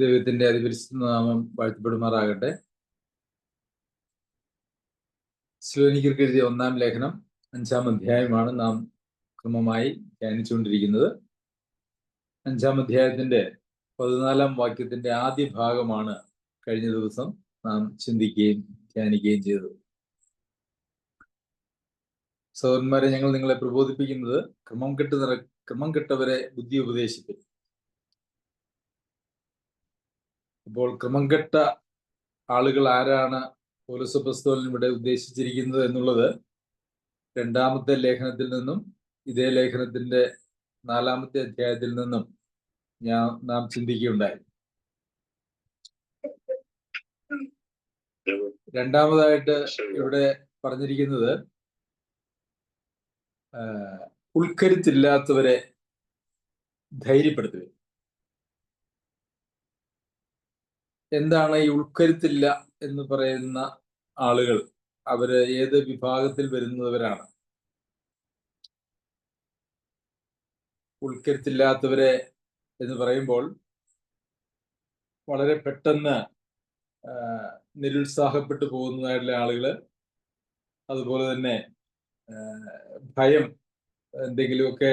ദൈവത്തിന്റെ അതിപരിശുദ്ധ നാമം വാഴ്ത്തപ്പെടുമാറാകട്ടെ. സ്ലോനിക്കർക്ക് എഴുതിയ ഒന്നാം ലേഖനം അഞ്ചാം അധ്യായമാണ് നാം ക്രമമായി ധ്യാനിച്ചുകൊണ്ടിരിക്കുന്നത്. അഞ്ചാം അധ്യായത്തിന്റെ പതിനാലാം വാക്യത്തിന്റെ ആദ്യ ഭാഗമാണ് കഴിഞ്ഞ ദിവസം നാം ചിന്തിക്കുകയും ധ്യാനിക്കുകയും ചെയ്തത്. സഹോദരന്മാരെ ഞങ്ങൾ നിങ്ങളെ പ്രബോധിപ്പിക്കുന്നത് ക്രമം കെട്ട് നിറ ക്രമം കെട്ടവരെ ബുദ്ധി ഉപദേശിപ്പിൻ. അപ്പോൾ ക്രമം കെട്ട ആളുകൾ ആരാണ് പോലീസ് ഇവിടെ ഉദ്ദേശിച്ചിരിക്കുന്നത് എന്നുള്ളത് രണ്ടാമത്തെ ലേഖനത്തിൽ നിന്നും ഇതേ ലേഖനത്തിന്റെ നാലാമത്തെ അധ്യായത്തിൽ നിന്നും ഞാൻ നാം ചിന്തിക്കുകയുണ്ടായി. രണ്ടാമതായിട്ട് ഇവിടെ പറഞ്ഞിരിക്കുന്നത് ഉൾക്കരുത്തില്ലാത്തവരെ ധൈര്യപ്പെടുത്തുക എന്താണ് ഈ ഉൾക്കരുത്തില്ല എന്ന് പറയുന്ന ആളുകൾ? അവർ ഏത് വിഭാഗത്തിൽ വരുന്നവരാണ്? ഉൾക്കരുത്തില്ലാത്തവരെ എന്ന് പറയുമ്പോൾ വളരെ പെട്ടെന്ന് നിരുത്സാഹപ്പെട്ടു പോകുന്നതായിട്ടുള്ള ആളുകൾ അതുപോലെ തന്നെ ഭയം എന്തെങ്കിലുമൊക്കെ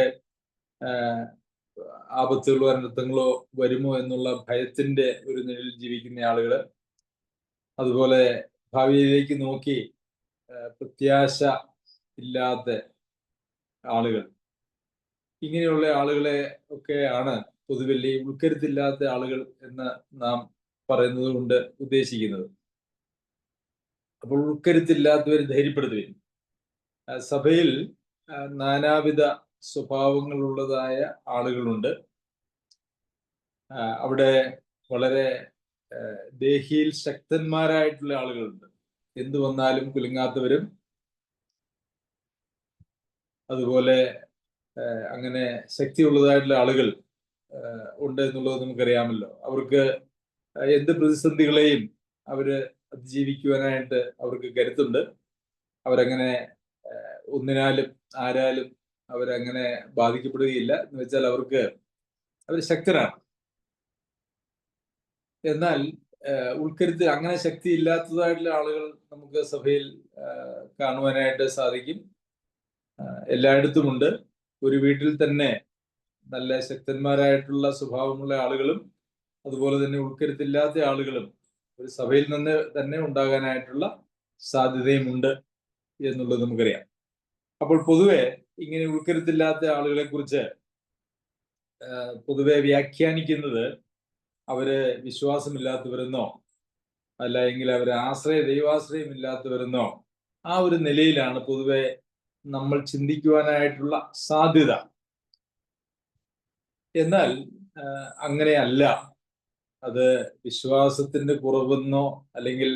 ആപത്തുകളോ അനർത്ഥങ്ങളോ വരുമോ എന്നുള്ള ഭയത്തിന്റെ ഒരു നിഴലിൽ ജീവിക്കുന്ന ആളുകൾ. അതുപോലെ ഭാവിയിലേക്ക് നോക്കി പ്രത്യാശ ഇല്ലാത്ത ആളുകൾ. ഇങ്ങനെയുള്ള ആളുകളെ ഒക്കെയാണ് പൊതുവിൽ ഈ ഉൾക്കരുത്തില്ലാത്ത ആളുകൾ എന്ന് നാം പറയുന്നത് കൊണ്ട് ഉദ്ദേശിക്കുന്നത്. അപ്പോൾ ഉൾക്കരുത്തില്ലാത്തവർ ധൈര്യപ്പെടുത്തുകയും സഭയിൽ നാനാവിധ സ്വഭാവങ്ങളുള്ളതായ ആളുകളുണ്ട്. അവിടെ വളരെ ദേഹിയിൽ ശക്തന്മാരായിട്ടുള്ള ആളുകളുണ്ട്. എന്തു വന്നാലും കുലുങ്ങാത്തവരും അതുപോലെ അങ്ങനെ ശക്തിയുള്ളതായിട്ടുള്ള ആളുകൾ ഉണ്ട് എന്നുള്ളത് നമുക്കറിയാമല്ലോ. അവർക്ക് എന്ത് പ്രതിസന്ധികളെയും അവർ അതിജീവിക്കുവാനായിട്ട് അവർക്ക് കരുത്തുണ്ട്. അവരങ്ങനെ ഒന്നിനാലും ആരാലും അവരങ്ങനെ ബാധിക്കപ്പെടുകയില്ല എന്ന് വെച്ചാൽ അവർക്ക് അവർ ശക്തരാണ്. എന്നാൽ ഉൾക്കരുത്ത് അങ്ങനെ ശക്തി ഇല്ലാത്തതായിട്ടുള്ള ആളുകൾ നമുക്ക് സഭയിൽ കാണുവാനായിട്ട് സാധിക്കും. എല്ലായിടത്തുമുണ്ട്. ഒരു വീട്ടിൽ തന്നെ നല്ല ശക്തന്മാരായിട്ടുള്ള സ്വഭാവമുള്ള ആളുകളും അതുപോലെ തന്നെ ഉൾക്കരുത്തില്ലാത്ത ആളുകളും ഒരു സഭയിൽ നിന്ന് തന്നെ ഉണ്ടാകാനായിട്ടുള്ള സാധ്യതയുമുണ്ട് എന്നുള്ളത് നമുക്കറിയാം. അപ്പോൾ പൊതുവെ ഇങ്ങനെ ഉൾക്കരുത്തില്ലാത്ത ആളുകളെ കുറിച്ച് പൊതുവെ വ്യാഖ്യാനിക്കുന്നത് അവർ വിശ്വാസമില്ലാത്തവരെന്നോ അല്ല എങ്കിൽ ആശ്രയ ദൈവാശ്രയം ഇല്ലാത്തവരെന്നോ ആ ഒരു നിലയിലാണ് പൊതുവെ നമ്മൾ ചിന്തിക്കുവാനായിട്ടുള്ള സാധ്യത. എന്നാൽ അങ്ങനെയല്ല. അത് വിശ്വാസത്തിന്റെ കുറവെന്നോ അല്ലെങ്കിൽ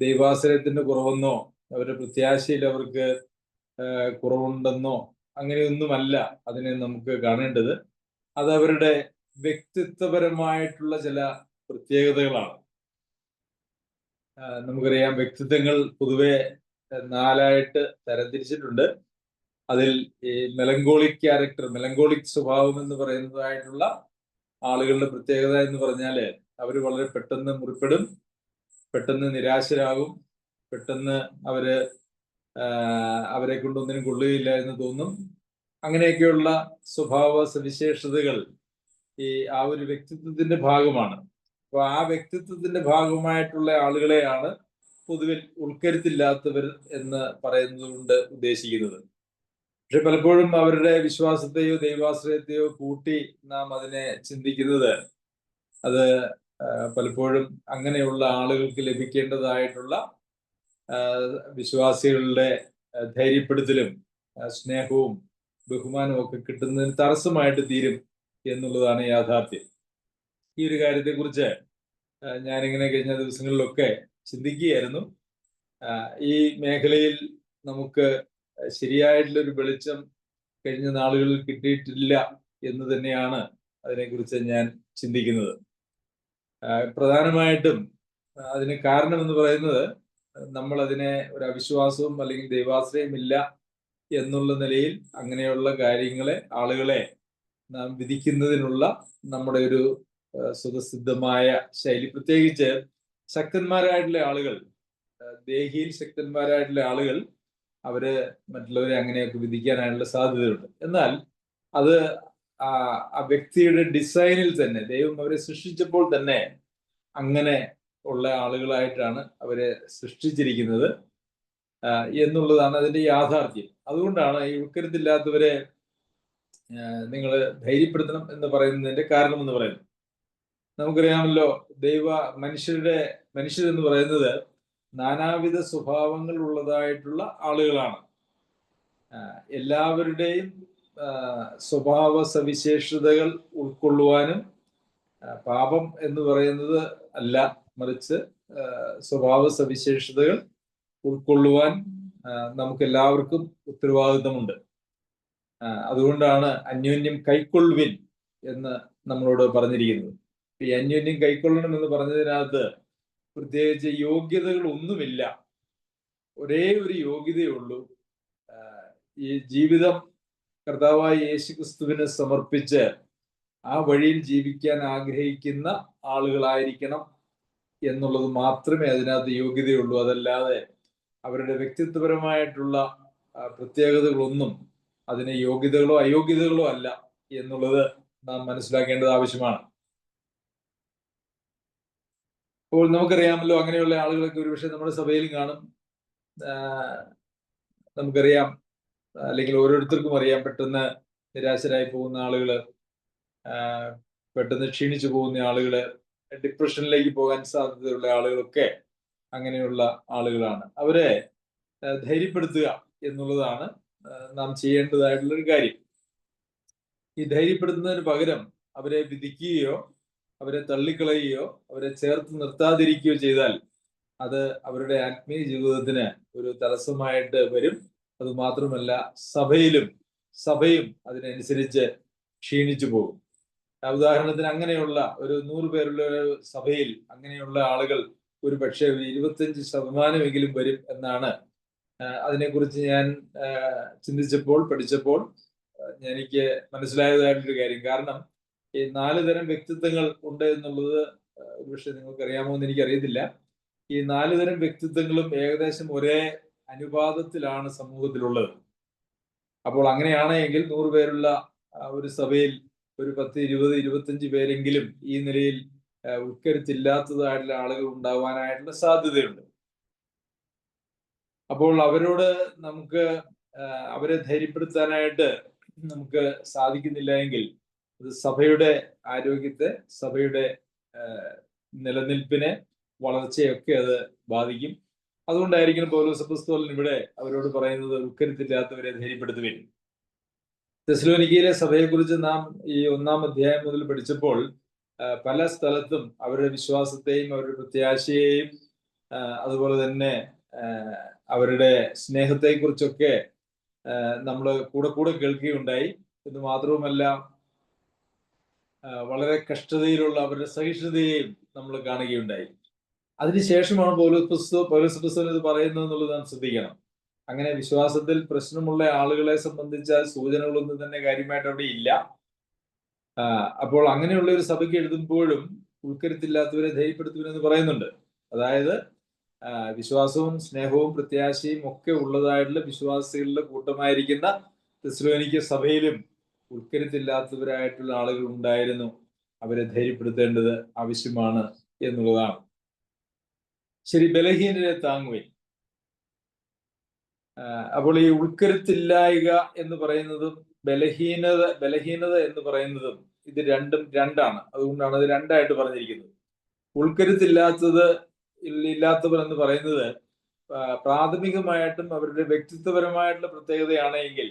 ദൈവാശ്രയത്തിന്റെ കുറവെന്നോ അവരുടെ പ്രത്യാശയിൽ അവർക്ക് കുറവുണ്ടെന്നോ അങ്ങനെയൊന്നുമല്ല അതിനെ നമുക്ക് കാണേണ്ടത്. അത് അവരുടെ വ്യക്തിത്വപരമായിട്ടുള്ള ചില പ്രത്യേകതകളാണ്. നമുക്കറിയാം വ്യക്തിത്വങ്ങൾ പൊതുവെ നാലായിട്ട് തരംതിരിച്ചിട്ടുണ്ട്. അതിൽ ഈ മെലങ്കോളിക് ക്യാരക്ടർ മെലങ്കോളിക് സ്വഭാവം എന്ന് പറയുന്നതായിട്ടുള്ള ആളുകളുടെ പ്രത്യേകത എന്ന് പറഞ്ഞാൽ അവർ വളരെ പെട്ടെന്ന് മുറിപ്പെടും പെട്ടെന്ന് നിരാശരാകും പെട്ടെന്ന് അവർ അവരെ കൊണ്ടൊന്നിനും കൊള്ളുകയില്ല എന്ന് തോന്നും. അങ്ങനെയൊക്കെയുള്ള സ്വഭാവ സവിശേഷതകൾ ഈ ആ ഒരു വ്യക്തിത്വത്തിന്റെ ഭാഗമാണ്. അപ്പൊ ആ വ്യക്തിത്വത്തിന്റെ ഭാഗമായിട്ടുള്ള ആളുകളെയാണ് പൊതുവിൽ ഉൾക്കരുത്തില്ലാത്തവർ എന്ന് പറയുന്നത് കൊണ്ട് ഉദ്ദേശിക്കുന്നത്. പക്ഷെ പലപ്പോഴും അവരുടെ വിശ്വാസത്തെയോ ദൈവാശ്രയത്തെയോ കൂട്ടി നാം അതിനെ ചിന്തിക്കുന്നത്. അത് പലപ്പോഴും അങ്ങനെയുള്ള ആളുകൾക്ക് ലഭിക്കേണ്ടതായിട്ടുള്ള വിശ്വാസികളുടെ ധൈര്യപ്പെടുത്തലും സ്നേഹവും ബഹുമാനവും ഒക്കെ കിട്ടുന്നതിന് തടസ്സമായിട്ട് തീരും എന്നുള്ളതാണ് യാഥാർത്ഥ്യം. ഈ ഒരു കാര്യത്തെക്കുറിച്ച് ഞാനിങ്ങനെ കഴിഞ്ഞ ദിവസങ്ങളിലൊക്കെ ചിന്തിക്കുകയായിരുന്നു. ഈ മേഖലയിൽ നമുക്ക് ശരിയായിട്ടുള്ളൊരു വെളിച്ചം കഴിഞ്ഞ നാളുകളിൽ കിട്ടിയിട്ടില്ല എന്ന് തന്നെയാണ് അതിനെക്കുറിച്ച് ഞാൻ ചിന്തിക്കുന്നത്. പ്രധാനമായിട്ടും അതിന് കാരണം എന്ന് പറയുന്നത് നമ്മൾ അതിനെ ഒരു അവിശ്വാസവും അല്ലെങ്കിൽ ദൈവാശ്രയം ഇല്ല എന്നുള്ള നിലയിൽ അങ്ങനെയുള്ള കാര്യങ്ങളെ ആളുകളെ നാം വിധിക്കുന്നതിനുള്ള നമ്മുടെ ഒരു സ്വതസിദ്ധമായ ശൈലി. പ്രത്യേകിച്ച് ശക്തന്മാരായിട്ടുള്ള ആളുകൾ ദേഹിയിൽ ശക്തന്മാരായിട്ടുള്ള ആളുകൾ അവർ മറ്റുള്ളവരെ അങ്ങനെയൊക്കെ വിധിക്കാനായിട്ടുള്ള സാധ്യതയുണ്ട്. എന്നാൽ അത് ആ വ്യക്തിയുടെ ഡിസൈനിൽ തന്നെ ദൈവം അവരെ സൃഷ്ടിച്ചപ്പോൾ തന്നെ അങ്ങനെ ഉള്ള ആളുകളായിട്ടാണ് അവരെ സൃഷ്ടിച്ചിരിക്കുന്നത്. എന്നുള്ളതാണ് അതിന്റെ യാഥാർത്ഥ്യം. അതുകൊണ്ടാണ് ഈ ഉൾക്കരുത്തില്ലാത്തവരെ നിങ്ങൾ ധൈര്യപ്പെടുത്തണം എന്ന് പറയുന്നതിന്റെ കാരണം എന്ന് പറയുന്നത്. നമുക്കറിയാമല്ലോ ദൈവ മനുഷ്യരുടെ മനുഷ്യരെന്ന് പറയുന്നത് നാനാവിധ സ്വഭാവങ്ങൾ ഉള്ളതായിട്ടുള്ള ആളുകളാണ്. എല്ലാവരുടെയും സ്വഭാവ സവിശേഷതകൾ ഉൾക്കൊള്ളുവാനും പാപം എന്ന് പറയുന്നത് അല്ല. മറിച്ച് സ്വഭാവ സവിശേഷതകൾ ഉൾക്കൊള്ളുവാൻ നമുക്ക് എല്ലാവർക്കും ഉത്തരവാദിത്തമുണ്ട്. അതുകൊണ്ടാണ് അന്യോന്യം കൈക്കൊള്ളുവിൻ എന്ന് നമ്മളോട് പറഞ്ഞിരിക്കുന്നത്. ഈ അന്യോന്യം കൈക്കൊള്ളണം എന്ന് പറഞ്ഞതിനകത്ത് പ്രത്യേകിച്ച് യോഗ്യതകൾ ഒന്നുമില്ല. ഒരേ ഒരു യോഗ്യതയേ ഉള്ളൂ. ഈ ജീവിതം കർത്താവായ യേശു ക്രിസ്തുവിന് സമർപ്പിച്ച് ആ വഴിയിൽ ജീവിക്കാൻ ആഗ്രഹിക്കുന്ന ആളുകളായിരിക്കണം എന്നുള്ളത് മാത്രമേ അതിനകത്ത് യോഗ്യതയുള്ളൂ. അതല്ലാതെ അവരുടെ വ്യക്തിത്വപരമായിട്ടുള്ള പ്രത്യേകതകളൊന്നും അതിന് യോഗ്യതകളോ അയോഗ്യതകളോ അല്ല എന്നുള്ളത് നാം മനസ്സിലാക്കേണ്ടത് ആവശ്യമാണ്. അപ്പോൾ നമുക്കറിയാമല്ലോ അങ്ങനെയുള്ള ആളുകളൊക്കെ ഒരുപക്ഷെ നമ്മുടെ സഭയിലും കാണും. നമുക്കറിയാം അല്ലെങ്കിൽ ഓരോരുത്തർക്കും അറിയാം പെട്ടെന്ന് നിരാശരായി പോകുന്ന ആളുകൾ പെട്ടെന്ന് ക്ഷീണിച്ചു പോകുന്ന ആളുകൾ ഡിപ്രഷനിലേക്ക് പോകാൻ സാധ്യതയുള്ള ആളുകളൊക്കെ അങ്ങനെയുള്ള ആളുകളാണ്. അവരെ ധൈര്യപ്പെടുത്തുക എന്നുള്ളതാണ് നാം ചെയ്യേണ്ടതായിട്ടുള്ള ഒരു കാര്യം. ഈ ധൈര്യപ്പെടുത്തുന്നതിന് പകരം അവരെ വിധിക്കുകയോ അവരെ തള്ളിക്കളയുകയോ അവരെ ചേർത്ത് നിർത്താതിരിക്കുകയോ ചെയ്താൽ അത് അവരുടെ ആത്മീയ ജീവിതത്തിന് ഒരു തടസ്സമായിട്ട് വരും. അതുമാത്രമല്ല സഭയിലും സഭയും അതിനനുസരിച്ച് ക്ഷീണിച്ചു പോകും. ഉദാഹരണത്തിന് അങ്ങനെയുള്ള ഒരു നൂറ് പേരുള്ള ഒരു സഭയിൽ അങ്ങനെയുള്ള ആളുകൾ ഒരു പക്ഷേ ഒരു ഇരുപത്തഞ്ച് ശതമാനമെങ്കിലും വരും എന്നാണ്. അതിനെക്കുറിച്ച് ഞാൻ ചിന്തിച്ചപ്പോൾ പഠിച്ചപ്പോൾ എനിക്ക് മനസ്സിലായതായിട്ടൊരു കാര്യം. കാരണം ഈ നാല് തരം വ്യക്തിത്വങ്ങൾ ഉണ്ട് എന്നുള്ളത് ഒരുപക്ഷെ നിങ്ങൾക്ക് അറിയാമോ എന്ന് എനിക്കറിയത്തില്ല. ഈ നാല് തരം വ്യക്തിത്വങ്ങളും ഏകദേശം ഒരേ അനുപാതത്തിലാണ് സമൂഹത്തിലുള്ളത്. അപ്പോൾ അങ്ങനെയാണെങ്കിൽ നൂറ് പേരുള്ള ഒരു സഭയിൽ ഒരു പത്ത് ഇരുപത് ഇരുപത്തഞ്ച് പേരെങ്കിലും ഈ നിലയിൽ ഉത്കരിച്ചില്ലാത്തതായിട്ടുള്ള ആളുകൾ ഉണ്ടാവാനായിട്ടുള്ള സാധ്യതയുണ്ട്. അപ്പോൾ അവരോട് നമുക്ക് അവരെ ധൈര്യപ്പെടുത്താനായിട്ട് നമുക്ക് സാധിക്കുന്നില്ല എങ്കിൽ അത് സഭയുടെ ആരോഗ്യത്തെ സഭയുടെ നിലനിൽപ്പിനെ വളർച്ചയൊക്കെ അത് ബാധിക്കും. അതുകൊണ്ടായിരിക്കും പൗലോസ് പുസ്തകൻ ഇവിടെ അവരോട് പറയുന്നത് ഉൾക്കരുത്തില്ലാത്തവരെ ധൈര്യപ്പെടുത്തുവിൻ. തെസ്ലോനിക്കയിലെ സഭയെക്കുറിച്ച് നാം ഈ ഒന്നാം അധ്യായം മുതൽ പഠിച്ചപ്പോൾ പല സ്ഥലത്തും അവരുടെ വിശ്വാസത്തെയും അവരുടെ പ്രത്യാശയെയും അതുപോലെ തന്നെ അവരുടെ സ്നേഹത്തെക്കുറിച്ചൊക്കെ നമ്മൾ കൂടെ കൂടെ കേൾക്കുകയുണ്ടായി. എന്ന് മാത്രവുമല്ല വളരെ കഷ്ടതയിലുള്ള അവരുടെ സഹിഷ്ണുതയെയും നമ്മൾ കാണുകയുണ്ടായി. അതിനുശേഷമാണ് പൗലോസ് പുസ്തകം പൗലോസ് പുസ്തകം ഇത് പറയുന്നത് എന്നുള്ളത് നാം ശ്രദ്ധിക്കണം. അങ്ങനെ വിശ്വാസത്തിൽ പ്രശ്നമുള്ള ആളുകളെ സംബന്ധിച്ച സൂചനകളൊന്നും തന്നെ കാര്യമായിട്ട് അവിടെ ഇല്ല. അപ്പോൾ അങ്ങനെയുള്ള ഒരു സഭയ്ക്ക് എഴുതുമ്പോഴും ഉൾക്കരുത്തില്ലാത്തവരെ ധൈര്യപ്പെടുത്തുവരെന്ന് പറയുന്നുണ്ട്. അതായത് വിശ്വാസവും സ്നേഹവും പ്രത്യാശയും ഒക്കെ ഉള്ളതായിട്ടുള്ള വിശ്വാസികളുടെ കൂട്ടമായിരിക്കുന്ന തെസ്ലോനിക്ക സഭയിലും ഉൾക്കരുത്തില്ലാത്തവരായിട്ടുള്ള ആളുകൾ ഉണ്ടായിരുന്നു. അവരെ ധൈര്യപ്പെടുത്തേണ്ടത് ആവശ്യമാണ് എന്നുള്ളതാണ്. ശരി ബലഹീനരെ താങ്ങുവിൻ. അപ്പോൾ ഈ ഉൾക്കരുത്തില്ലായ്ക എന്ന് പറയുന്നതും ബലഹീനത ബലഹീനത എന്ന് പറയുന്നതും ഇത് രണ്ടും രണ്ടാണ്. അതുകൊണ്ടാണ് അത് രണ്ടായിട്ട് പറഞ്ഞിരിക്കുന്നത്. ഉൾക്കരുത്തില്ലാത്തത് ഇല്ല- ഇല്ലാത്തവർ എന്ന് പറയുന്നത് പ്രാഥമികമായിട്ടും അവരുടെ വ്യക്തിത്വപരമായിട്ടുള്ള പ്രത്യേകതയാണെങ്കിൽ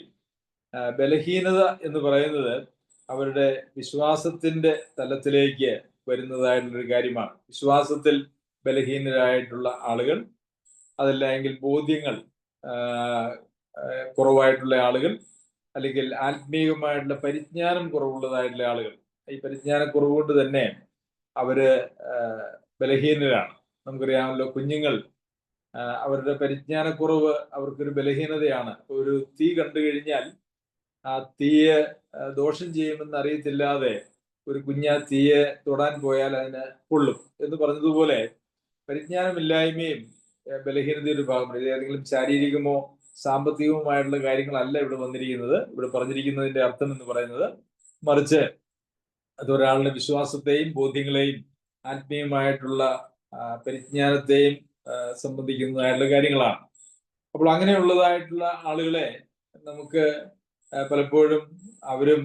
ബലഹീനത എന്ന് പറയുന്നത് അവരുടെ വിശ്വാസത്തിന്റെ തലത്തിലേക്ക് വരുന്നതായിട്ടുള്ളൊരു കാര്യമാണ്. വിശ്വാസത്തിൽ ബലഹീനരായിട്ടുള്ള ആളുകൾ അതല്ല എങ്കിൽ ബോധ്യങ്ങൾ കുറവായിട്ടുള്ള ആളുകൾ അല്ലെങ്കിൽ ആത്മീയമായിട്ടുള്ള പരിജ്ഞാനം കുറവുള്ളതായിട്ടുള്ള ആളുകൾ. ഈ പരിജ്ഞാനക്കുറവ് കൊണ്ട് തന്നെ അവർ ബലഹീനരാണ്. നമുക്കറിയാമല്ലോ കുഞ്ഞുങ്ങൾ അവരുടെ പരിജ്ഞാനക്കുറവ് അവർക്കൊരു ബലഹീനതയാണ്. ഒരു തീ കണ്ടു കഴിഞ്ഞാൽ ആ തീയെ ദോഷം ചെയ്യുമെന്ന് അറിയത്തില്ലാതെ ഒരു കുഞ്ഞ തീയെ തൊടാൻ പോയാൽ അതിന് കൊള്ളും. എന്ന് പറഞ്ഞതുപോലെ പരിജ്ഞാനമില്ലായ്മയും ബലഹീനതയുടെ ഇത് ഏതെങ്കിലും ശാരീരികമോ സാമ്പത്തികവുമായിട്ടുള്ള കാര്യങ്ങളല്ല ഇവിടെ വന്നിരിക്കുന്നത്. ഇവിടെ പറഞ്ഞിരിക്കുന്നതിന്റെ അർത്ഥം എന്ന് പറയുന്നത് മറിച്ച് അത് ഒരാളുടെ വിശ്വാസത്തെയും ബോധ്യങ്ങളെയും ആത്മീയമായിട്ടുള്ള പരിജ്ഞാനത്തെയും സംബന്ധിക്കുന്നതായിട്ടുള്ള കാര്യങ്ങളാണ്. അപ്പോൾ അങ്ങനെയുള്ളതായിട്ടുള്ള ആളുകളെ നമുക്ക് പലപ്പോഴും അവരും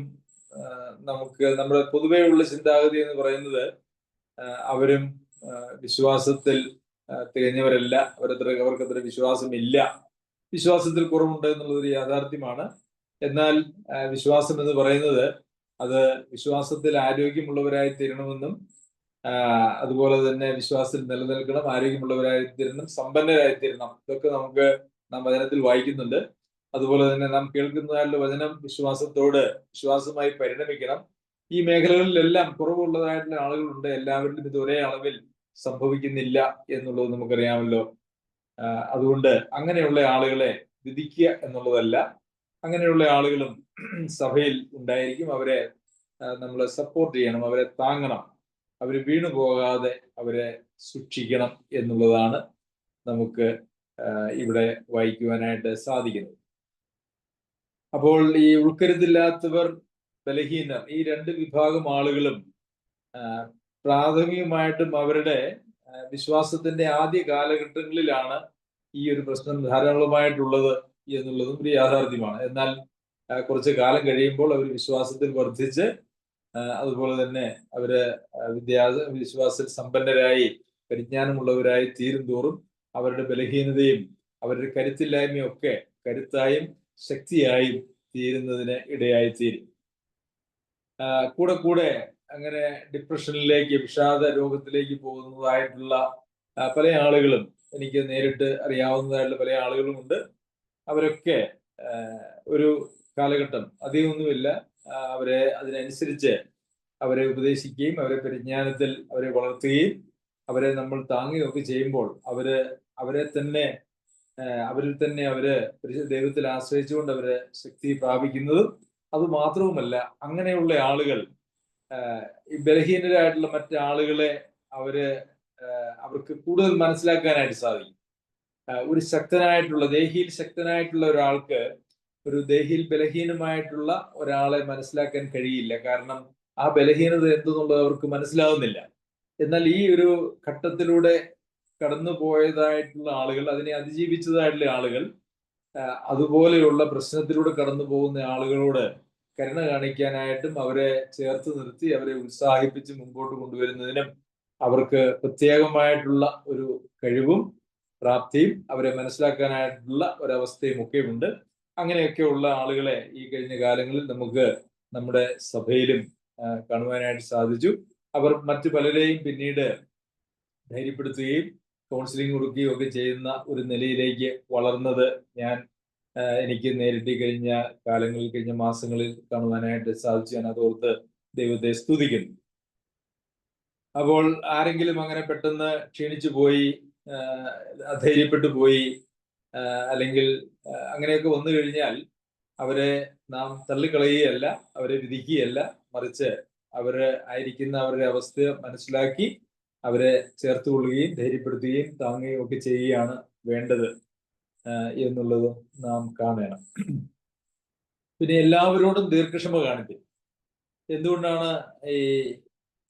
നമുക്ക് നമ്മുടെ പൊതുവേ ഉള്ള ചിന്താഗതി എന്ന് പറയുന്നത് അവരും വിശ്വാസത്തിൽ തികഞ്ഞവരല്ല. അവരത്ര അവർക്കത്ര വിശ്വാസമില്ല. വിശ്വാസത്തിൽ കുറവുണ്ട് എന്നുള്ളൊരു യാഥാർത്ഥ്യമാണ്. എന്നാൽ വിശ്വാസം എന്ന് പറയുന്നത് അത് വിശ്വാസത്തിൽ ആരോഗ്യമുള്ളവരായി തീരണമെന്നും അതുപോലെ തന്നെ വിശ്വാസത്തിൽ നിലനിൽക്കണം ആരോഗ്യമുള്ളവരായി തീരണം സമ്പന്നരായി തീരണം. ഇതൊക്കെ നമുക്ക് നാം വചനത്തിൽ വായിക്കുന്നുണ്ട്. അതുപോലെ തന്നെ നാം കേൾക്കുന്നതായുള്ള വചനം വിശ്വാസത്തോട് വിശ്വാസമായി പരിണമിക്കണം. ഈ മേഖലകളിലെല്ലാം കുറവുള്ളതായിട്ടുള്ള ആളുകളുണ്ട്. എല്ലാവരിലും ഇത് ഒരേ അളവിൽ സംഭവിക്കുന്നില്ല എന്നുള്ളത് നമുക്കറിയാമല്ലോ. അതുകൊണ്ട് അങ്ങനെയുള്ള ആളുകളെ വിധിക്കുക എന്നുള്ളതല്ല. അങ്ങനെയുള്ള ആളുകളും സഭയിൽ ഉണ്ടായിരിക്കും. അവരെ നമ്മൾ സപ്പോർട്ട് ചെയ്യണം അവരെ താങ്ങണം. അവർ വീണു പോകാതെ അവരെ സൂക്ഷിക്കണം എന്നുള്ളതാണ് നമുക്ക് ഇവിടെ വായിക്കുവാനായിട്ട് സാധിക്കുന്നത്. അപ്പോൾ ഈ ഉൾക്കരുതില്ലാത്തവർ ബലഹീനർ ഈ രണ്ട് വിഭാഗം ആളുകളും പ്രാഥമികമായിട്ടും അവരുടെ വിശ്വാസത്തിന്റെ ആദ്യ കാലഘട്ടങ്ങളിലാണ് ഈ ഒരു പ്രശ്നം ധാരാളമായിട്ടുള്ളത് എന്നുള്ളതും ഒരു യാഥാർത്ഥ്യമാണ്. എന്നാൽ കുറച്ച് കാലം കഴിയുമ്പോൾ അവർ വിശ്വാസത്തിൽ വർദ്ധിച്ച് അതുപോലെ തന്നെ അവർ വിദ്യാ വിശ്വാസത്തിൽ സമ്പന്നരായി പരിജ്ഞാനമുള്ളവരായി തീരും തോറും അവരുടെ ബലഹീനതയും അവരുടെ കരുത്തില്ലായ്മയും ഒക്കെ കരുത്തായും ശക്തിയായും തീരുന്നതിന് ഇടയായി തീരും കൂടെ കൂടെ അങ്ങനെ ഡിപ്രഷനിലേക്ക് വിഷാദ രോഗത്തിലേക്ക് പോകുന്നതായിട്ടുള്ള പല ആളുകളും എനിക്ക് നേരിട്ട് അറിയാവുന്നതായിട്ടുള്ള പല ആളുകളും ഉണ്ട്. അവരൊക്കെ ഒരു കാലഘട്ടം അധികമൊന്നുമില്ല അവരെ അതിനനുസരിച്ച് അവരെ ഉപദേശിക്കുകയും അവരെ പരിജ്ഞാനത്തിൽ അവരെ വളർത്തുകയും അവരെ നമ്മൾ താങ്ങി നോക്കി ചെയ്യുമ്പോൾ അവർ അവരെ തന്നെ അവരിൽ തന്നെ അവർ ദൈവത്തിൽ ആശ്രയിച്ചുകൊണ്ട് അവർ ശക്തി പ്രാപിക്കുന്നതും അത് മാത്രവുമല്ല അങ്ങനെയുള്ള ആളുകൾ ബലഹീനരായിട്ടുള്ള മറ്റു ആളുകളെ അവർ അവർക്ക് കൂടുതൽ മനസ്സിലാക്കാനായിട്ട് സാധിക്കും. ഒരു ശക്തനായിട്ടുള്ള ദേഹിയിൽ ശക്തനായിട്ടുള്ള ഒരാൾക്ക് ഒരു ദേഹിയിൽ ബലഹീനമായിട്ടുള്ള ഒരാളെ മനസ്സിലാക്കാൻ കഴിയില്ല. കാരണം ആ ബലഹീനത എന്തെന്നുള്ളത് അവർക്ക് മനസ്സിലാവുന്നില്ല. എന്നാൽ ഈ ഒരു ഘട്ടത്തിലൂടെ കടന്നു പോയതായിട്ടുള്ള ആളുകൾ അതിനെ അതിജീവിച്ചതായിട്ടുള്ള ആളുകൾ അതുപോലെയുള്ള പ്രശ്നത്തിലൂടെ കടന്നു പോകുന്ന ആളുകളോട് കരുണ കാണിക്കാനായിട്ടും അവരെ ചേർത്ത് നിർത്തി അവരെ ഉത്സാഹിപ്പിച്ച് മുമ്പോട്ട് കൊണ്ടുവരുന്നതിനും അവർക്ക് പ്രത്യേകമായിട്ടുള്ള ഒരു കഴിവും പ്രാപ്തിയും അവരെ മനസ്സിലാക്കാനായിട്ടുള്ള ഒരവസ്ഥയും ഒക്കെ ഉണ്ട്. അങ്ങനെയൊക്കെയുള്ള ആളുകളെ ഈ കഴിഞ്ഞ കാലങ്ങളിൽ നമുക്ക് നമ്മുടെ സഭയിലും കാണുവാനായിട്ട് സാധിച്ചു. അവർ മറ്റു പലരെയും പിന്നീട് ധൈര്യപ്പെടുത്തുകയും കൗൺസിലിംഗ് കൊടുക്കുകയും ഒക്കെ ചെയ്യുന്ന ഒരു നിലയിലേക്ക് വളർന്നത് ഞാൻ എനിക്ക് നേരിട്ട് കഴിഞ്ഞ കാലങ്ങളിൽ കഴിഞ്ഞ മാസങ്ങളിൽ കാണുവാനായിട്ട് സാധിച്ചു ഞാൻ അതോർത്ത് ദൈവത്തെ സ്തുതിക്കുന്നു. അപ്പോൾ ആരെങ്കിലും അങ്ങനെ പെട്ടെന്ന് ക്ഷീണിച്ചു പോയി അധൈര്യപ്പെട്ടു പോയി അല്ലെങ്കിൽ അങ്ങനെയൊക്കെ വന്നു കഴിഞ്ഞാൽ അവരെ നാം തള്ളിക്കളയുകയല്ല അവരെ വിധിക്കുകയല്ല മറിച്ച് അവർ ആയിരിക്കുന്ന അവരുടെ അവസ്ഥ മനസ്സിലാക്കി അവരെ ചേർത്ത് കൊള്ളുകയും ധൈര്യപ്പെടുത്തുകയും താങ്ങുകയും ഒക്കെ ചെയ്യുകയാണ് വേണ്ടത്. എന്നുള്ളത് നാം കാണണം. പിന്നെ എല്ലാവരോടും ദീർഘക്ഷമ കാണിക്കും എന്തുകൊണ്ടാണ് ഈ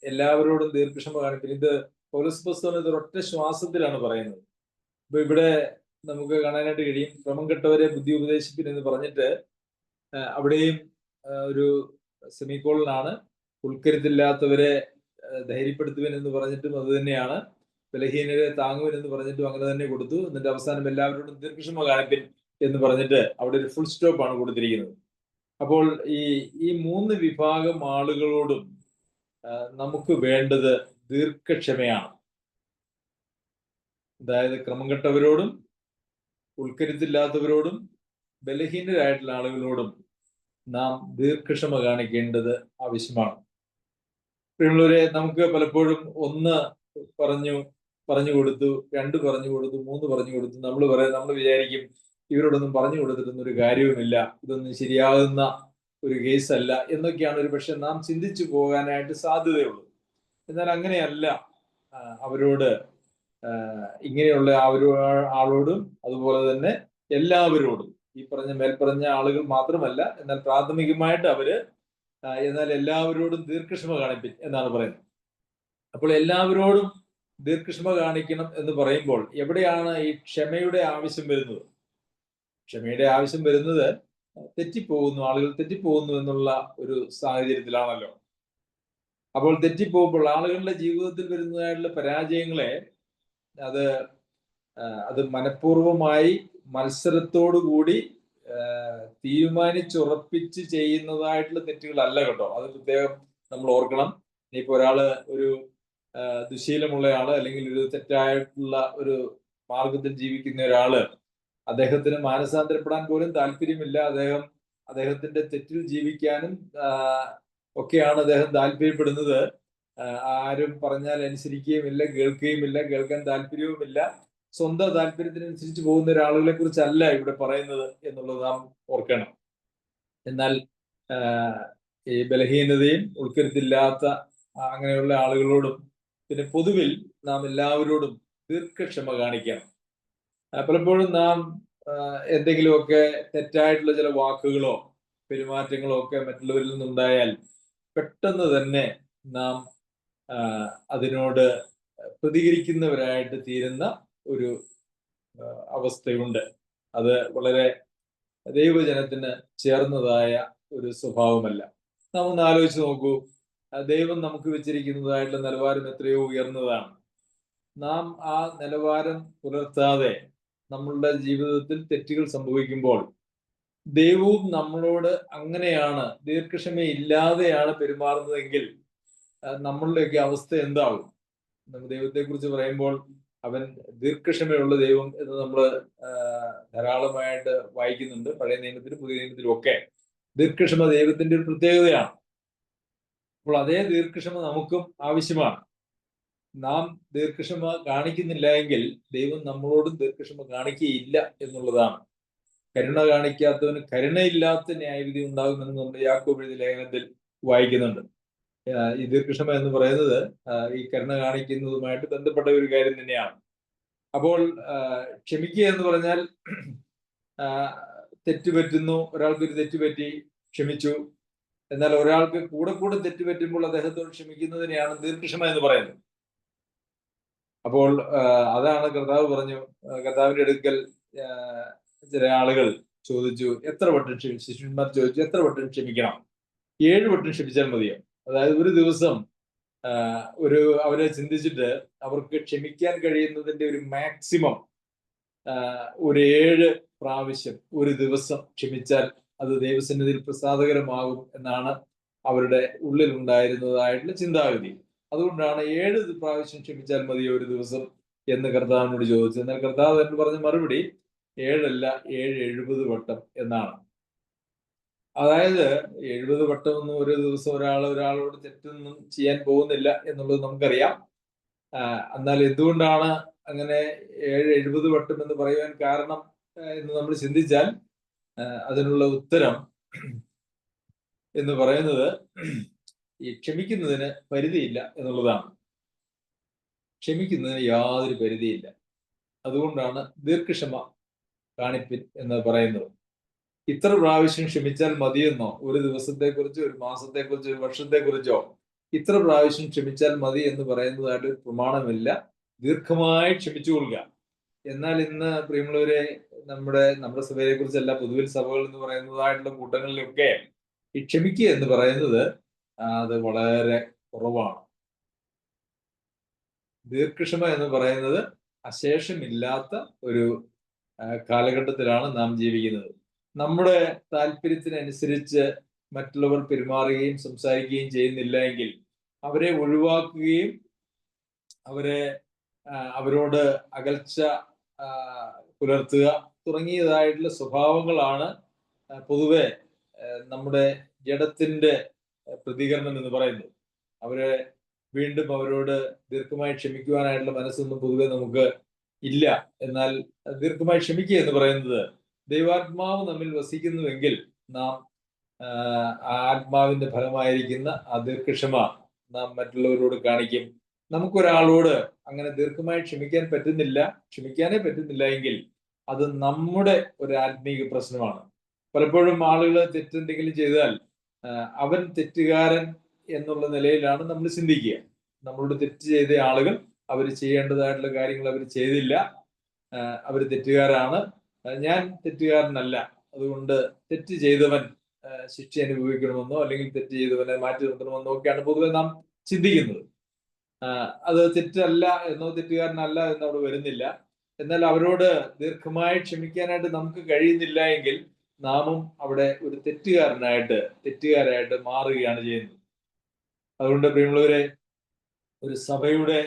എല്ലാവരോടും ദീർഘക്ഷമ കാണിക്കുന്നത് ഇത് പൗലസ് പുസ്തകം ഇത് ഒറ്റ ശ്വാസത്തിലാണ് പറയുന്നത്. അപ്പൊ ഇവിടെ നമുക്ക് കാണാനായിട്ട് കഴിയും. ക്രമം കെട്ടവരെ ബുദ്ധി ഉപദേശിപ്പിൻ എന്ന് പറഞ്ഞിട്ട് അവിടെയും ഒരു സെമിക്കോളിനാണ്. ഉൾക്കരുത്തില്ലാത്തവരെ ധൈര്യപ്പെടുത്തുവൻ എന്ന് പറഞ്ഞിട്ടും അത് തന്നെയാണ്. ബലഹീനരെ താങ്ങുവൻ എന്ന് പറഞ്ഞിട്ടും അങ്ങനെ തന്നെ കൊടുത്തു. എന്നിട്ട് അവസാനം എല്ലാവരോടും ദീർഘക്ഷമ കാണിപ്പിൻ എന്ന് പറഞ്ഞിട്ട് അവിടെ ഒരു ഫുൾ സ്റ്റോപ്പ് ആണ് കൊടുത്തിരിക്കുന്നത്. അപ്പോൾ ഈ ഈ മൂന്ന് വിഭാഗം ആളുകളോടും നമുക്ക് വേണ്ടത് ദീർഘക്ഷമയാണ്. അതായത് ക്രമം കെട്ടവരോടും ഉൾക്കരുത്തില്ലാത്തവരോടും ബലഹീനരായിട്ടുള്ള ആളുകളോടും നാം ദീർഘക്ഷമ കാണിക്കേണ്ടത് ആവശ്യമാണ്. പ്രിയമുള്ളവരെ നമുക്ക് പലപ്പോഴും ഒന്ന് പറഞ്ഞു പറഞ്ഞു കൊടുത്തു രണ്ട് പറഞ്ഞു കൊടുത്തു മൂന്ന് പറഞ്ഞു കൊടുത്തു. നമ്മൾ പറയാം നമ്മൾ വിചാരിക്കും ഇവരോടൊന്നും പറഞ്ഞു കൊടുത്തിട്ടൊന്നും ഒരു കാര്യവുമില്ല. ഇതൊന്നും ശരിയാകുന്ന ഒരു കേസല്ല എന്നൊക്കെയാണ് ഒരു പക്ഷെ നാം ചിന്തിച്ചു പോകാനായിട്ട് സാധ്യതയുള്ളൂ എന്നാൽ അങ്ങനെയല്ല അവരോട് ഇങ്ങനെയുള്ള ഒരു ആളോടും അതുപോലെ തന്നെ എല്ലാവരോടും. ഈ പറഞ്ഞ മേൽപ്പറഞ്ഞ ആളുകൾ മാത്രമല്ല എന്നാൽ പ്രാഥമികമായിട്ട് അവർ എന്നാൽ എല്ലാവരോടും ദീർഘക്ഷമ കാണിപ്പിക്കും എന്നാണ് പറയുന്നത്. അപ്പോൾ എല്ലാവരോടും ദീർഘക്ഷമ കാണിക്കണം എന്ന് പറയുമ്പോൾ എവിടെയാണ് ഈ ക്ഷമയുടെ ആവശ്യം വരുന്നത്? ക്ഷമയുടെ ആവശ്യം വരുന്നത് തെറ്റിപ്പോകുന്നു ആളുകൾ തെറ്റിപ്പോകുന്നു എന്നുള്ള ഒരു സാഹചര്യത്തിലാണല്ലോ. അപ്പോൾ തെറ്റിപ്പോകുമ്പോൾ ആളുകളുടെ ജീവിതത്തിൽ വരുന്നതായിട്ടുള്ള പരാജയങ്ങളെ അത് അത് മനഃപൂർവമായി മത്സരത്തോടു കൂടി തീരുമാനിച്ചുറപ്പിച്ച് ചെയ്യുന്നതായിട്ടുള്ള തെറ്റുകളല്ല കേട്ടോ. അത് പ്രത്യേകം നമ്മൾ ഓർക്കണം. ഇനിയിപ്പോ ഒരാൾ ഒരു ദുശീലമുള്ള ആൾ അല്ലെങ്കിൽ ഒരു തെറ്റായിട്ടുള്ള ഒരു മാർഗത്തിൽ ജീവിക്കുന്ന ഒരാൾ അദ്ദേഹത്തിന് മാനസാന്തരപ്പെടാൻ പോലും താല്പര്യമില്ല. അദ്ദേഹം അദ്ദേഹത്തിന്റെ തെറ്റിൽ ജീവിക്കാനും ഒക്കെയാണ് അദ്ദേഹം താല്പര്യപ്പെടുന്നത്. ആരും പറഞ്ഞാൽ അനുസരിക്കുകയുമില്ല കേൾക്കുകയുമില്ല കേൾക്കാൻ താല്പര്യവുമില്ല. സ്വന്തം താല്പര്യത്തിനനുസരിച്ച് പോകുന്ന ഒരാളുകളെ കുറിച്ചല്ല ഇവിടെ പറയുന്നത് എന്നുള്ളത് നാം ഓർക്കണം. എന്നാൽ ഈ ബലഹീനതയും ഉൾക്കരുത്തില്ലാത്ത അങ്ങനെയുള്ള ആളുകളോടും പിന്നെ പൊതുവിൽ നാം എല്ലാവരോടും ദീർഘക്ഷമ കാണിക്കണം. പലപ്പോഴും നാം എന്തെങ്കിലുമൊക്കെ തെറ്റായിട്ടുള്ള ചില വാക്കുകളോ പെരുമാറ്റങ്ങളോ ഒക്കെ മറ്റുള്ളവരിൽ നിന്നുണ്ടായാൽ പെട്ടെന്ന് തന്നെ നാം അതിനോട് പ്രതികരിക്കുന്നവരായിട്ട് തീരുന്ന ഒരു അവസ്ഥയുണ്ട്. അത് വളരെ ദൈവജനത്തിന് ചേർന്നതായ ഒരു സ്വഭാവമല്ല. നാം ഒന്ന് ആലോചിച്ച് നോക്കൂ. ദൈവം നമുക്ക് വെച്ചിരിക്കുന്നതായിട്ടുള്ള നിലവാരം എത്രയോ ഉയർന്നതാണ്. നാം ആ നിലവാരം പുലർത്താതെ നമ്മളുടെ ജീവിതത്തിൽ തെറ്റുകൾ സംഭവിക്കുമ്പോൾ ദൈവവും നമ്മളോട് അങ്ങനെയാണ് ദീർഘക്ഷമ ഇല്ലാതെയാണ് പെരുമാറുന്നതെങ്കിൽ നമ്മളുടെയൊക്കെ അവസ്ഥ എന്താകും നമ്മൾ ദൈവത്തെക്കുറിച്ച് പറയുമ്പോൾ അവൻ ദീർഘക്ഷമയുള്ള ദൈവം എന്ന് നമ്മൾ ധാരാളമായിട്ട് വായിക്കുന്നുണ്ട്. പഴയ നിയമത്തിലും പുതിയ നിയമത്തിലും ഒക്കെ ദീർഘക്ഷമ ദൈവത്തിന്റെ ഒരു പ്രത്യേകതയാണ്. അപ്പോൾ അതേ ദീർഘക്ഷമ നമുക്കും ആവശ്യമാണ്. നാം ദീർഘക്ഷമ കാണിക്കുന്നില്ല എങ്കിൽ ദൈവം നമ്മളോടും ദീർഘക്ഷമ കാണിക്കുകയില്ല എന്നുള്ളതാണ്. കരുണ കാണിക്കാത്തവന് കരുണയില്ലാത്ത ന്യായവിധി ഉണ്ടാകുമെന്ന് നമ്മുടെ യാക്കോബ് എഴുതി ലേഖനത്തിൽ വായിക്കുന്നുണ്ട്. ഈ ദീർഘക്ഷമ എന്ന് പറയുന്നത് ഈ കരുണ കാണിക്കുന്നതുമായിട്ട് ബന്ധപ്പെട്ട ഒരു കാര്യം തന്നെയാണ്. അപ്പോൾ ക്ഷമിക്കുക എന്ന് പറഞ്ഞാൽ തെറ്റുപറ്റുന്നു ഒരാൾക്കൊരു തെറ്റുപറ്റി ക്ഷമിച്ചു എന്നാൽ ഒരാൾക്ക് കൂടെ കൂടെ തെറ്റ് പറ്റുമ്പോൾ അദ്ദേഹത്തോട് ക്ഷമിക്കുന്നതിനെയാണ് ദീർഘക്ഷമ എന്ന് പറയുന്നത്. അപ്പോൾ അതാണ് കർത്താവ് പറഞ്ഞു കർത്താവിന്റെ അടുക്കൽ ചില ആളുകൾ ചോദിച്ചു എത്ര വട്ടം ക്ഷമി ചോദിച്ചു എത്ര വട്ടം ക്ഷമിക്കണം? ഏഴ് വട്ടം ക്ഷമിച്ചാൽ മതിയോ? അതായത് ഒരു ദിവസം ഒരു അവരെ ചിന്തിച്ചിട്ട് അവർക്ക് ക്ഷമിക്കാൻ കഴിയുന്നതിന്റെ ഒരു മാക്സിമം ഒരു ഏഴ് പ്രാവശ്യം ഒരു ദിവസം ക്ഷമിച്ചാൽ അത് ദൈവസന്നിധിയിൽ പ്രസാദകരമാകും എന്നാണ് അവരുടെ ഉള്ളിൽ ഉണ്ടായിരുന്നതായിട്ടുള്ള ചിന്താഗതി. അതുകൊണ്ടാണ് ഏഴ് പ്രാവശ്യം ക്ഷമിച്ചാൽ മതി ഒരു ദിവസം എന്ന് കർത്താവിനോട് ചോദിച്ചു എന്നാൽ കർത്താവ് എന്ന് പറഞ്ഞ മറുപടി ഏഴല്ല ഏഴ് എഴുപത് വട്ടം എന്നാണ്. അതായത് എഴുപത് വട്ടം ഒന്നും ഒരു ദിവസം ഒരാൾ ഒരാളോട് തെറ്റൊന്നും ചെയ്യാൻ പോകുന്നില്ല എന്നുള്ളത് നമുക്കറിയാം. എന്നാൽ എന്തുകൊണ്ടാണ് അങ്ങനെ ഏഴ് എഴുപത് വട്ടം എന്ന് പറയുവാൻ കാരണം എന്ന് നമ്മൾ ചിന്തിച്ചാൽ അതിനുള്ള ഉത്തരം എന്ന് പറയുന്നത് ഈ ക്ഷമിക്കുന്നതിന് പരിധിയില്ല എന്നുള്ളതാണ്. ക്ഷമിക്കുന്നതിന് യാതൊരു പരിധിയില്ല. അതുകൊണ്ടാണ് ദീർഘക്ഷമ കാണിപ്പിൻ എന്ന് പറയുന്നത്. ഇത്ര പ്രാവശ്യം ക്ഷമിച്ചാൽ മതിയെന്നോ? ഒരു ദിവസത്തെക്കുറിച്ചോ ഒരു മാസത്തെക്കുറിച്ചോ ഒരു വർഷത്തെക്കുറിച്ചോ? ഇത്ര പ്രാവശ്യം ക്ഷമിച്ചാൽ മതി എന്ന് പറയുന്നതായിട്ട് ഒരു പ്രമാണമില്ല. ദീർഘമായി ക്ഷമിച്ചുകൊള്ളുക എന്നാൽ ഇന്ന് പ്രിയമുള്ളവരെ നമ്മുടെ നമ്മുടെ സഭയെ കുറിച്ചല്ല പൊതുവിൽ സഭകൾ എന്ന് പറയുന്നതായിട്ടുള്ള കൂട്ടങ്ങളിലൊക്കെ ഈ ക്ഷമിക്കുക എന്ന് പറയുന്നത് അത് വളരെ കുറവാണ്. ദീർഘക്ഷമ എന്ന് പറയുന്നത് അശേഷമില്ലാത്ത ഒരു കാലഘട്ടത്തിലാണ് നാം ജീവിക്കുന്നത്. നമ്മുടെ താല്പര്യത്തിനനുസരിച്ച് മറ്റുള്ളവർ പെരുമാറുകയും സംസാരിക്കുകയും ചെയ്യുന്നില്ല എങ്കിൽ അവരെ ഒഴിവാക്കുകയും അവരെ അവരോട് അകൽച്ച പുലർത്തുക തുടങ്ങിയതായിട്ടുള്ള സ്വഭാവങ്ങളാണ് പൊതുവെ നമ്മുടെ ജഡത്തിന്റെ പ്രതികരണം എന്ന് പറയുന്നത്. അവരെ വീണ്ടും അവരോട് ദീർഘമായി ക്ഷമിക്കുവാനായിട്ടുള്ള മനസ്സൊന്നും പൊതുവെ നമുക്ക് ഇല്ല. എന്നാൽ ദീർഘമായി ക്ഷമിക്കുക എന്ന് പറയുന്നത് ദൈവാത്മാവ് നമ്മിൽ വസിക്കുന്നുവെങ്കിൽ നാം ആത്മാവിന്റെ ഫലമായിരിക്കുന്ന ആ ദീർഘക്ഷമ നാം മറ്റുള്ളവരോട് കാണിക്കും. നമുക്കൊരാളോട് അങ്ങനെ ദീർഘമായി ക്ഷമിക്കാൻ പറ്റുന്നില്ല ക്ഷമിക്കാനേ പറ്റുന്നില്ല എങ്കിൽ അത് നമ്മുടെ ഒരു ആത്മീക പ്രശ്നമാണ്. പലപ്പോഴും ആളുകൾ തെറ്റെന്തെങ്കിലും ചെയ്താൽ അവൻ തെറ്റുകാരൻ എന്നുള്ള നിലയിലാണ് നമ്മൾ ചിന്തിക്കുക. നമ്മളോട് തെറ്റ് ചെയ്ത ആളുകൾ അവർ ചെയ്യേണ്ടതായിട്ടുള്ള കാര്യങ്ങൾ അവർ ചെയ്തില്ല. അവർ തെറ്റുകാരാണ്. ഞാൻ തെറ്റുകാരനല്ല. അതുകൊണ്ട് തെറ്റ് ചെയ്തവൻ ശിക്ഷ അനുഭവിക്കണമെന്നോ അല്ലെങ്കിൽ തെറ്റ് ചെയ്തവനെ മാറ്റി നിർത്തണമെന്നോ ഒക്കെയാണ് പൊതുവെ നാം ചിന്തിക്കുന്നത്. അത് തെറ്റല്ല എന്നോ തെറ്റുകാരനല്ല എന്ന് അവിടെ വരുന്നില്ല. എന്നാൽ അവരോട് ദീർഘമായി ക്ഷമിക്കാനായിട്ട് നമുക്ക് കഴിയുന്നില്ല എങ്കിൽ നാമും അവിടെ ഒരു തെറ്റുകാരനായിട്ട് തെറ്റുകാരായിട്ട് മാറുകയാണ് ചെയ്യുന്നത്. അതുകൊണ്ട് പ്രിയമുള്ളവരെ ഒരു സഭയുടെ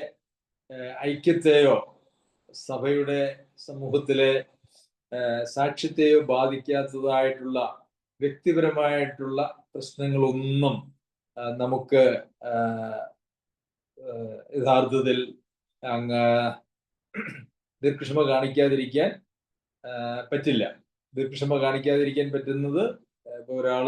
ഐക്യത്തെയോ സഭയുടെ സമൂഹത്തിലെ സാക്ഷ്യത്തെയോ ബാധിക്കാത്തതായിട്ടുള്ള വ്യക്തിപരമായിട്ടുള്ള പ്രശ്നങ്ങളൊന്നും നമുക്ക് യഥാർത്ഥത്തിൽ അങ്ങ് ദീർഘക്ഷമ കാണിക്കാതിരിക്കാൻ പറ്റില്ല. ദീർഘക്ഷമ കാണിക്കാതിരിക്കാൻ പറ്റുന്നത് ഇപ്പൊ ഒരാൾ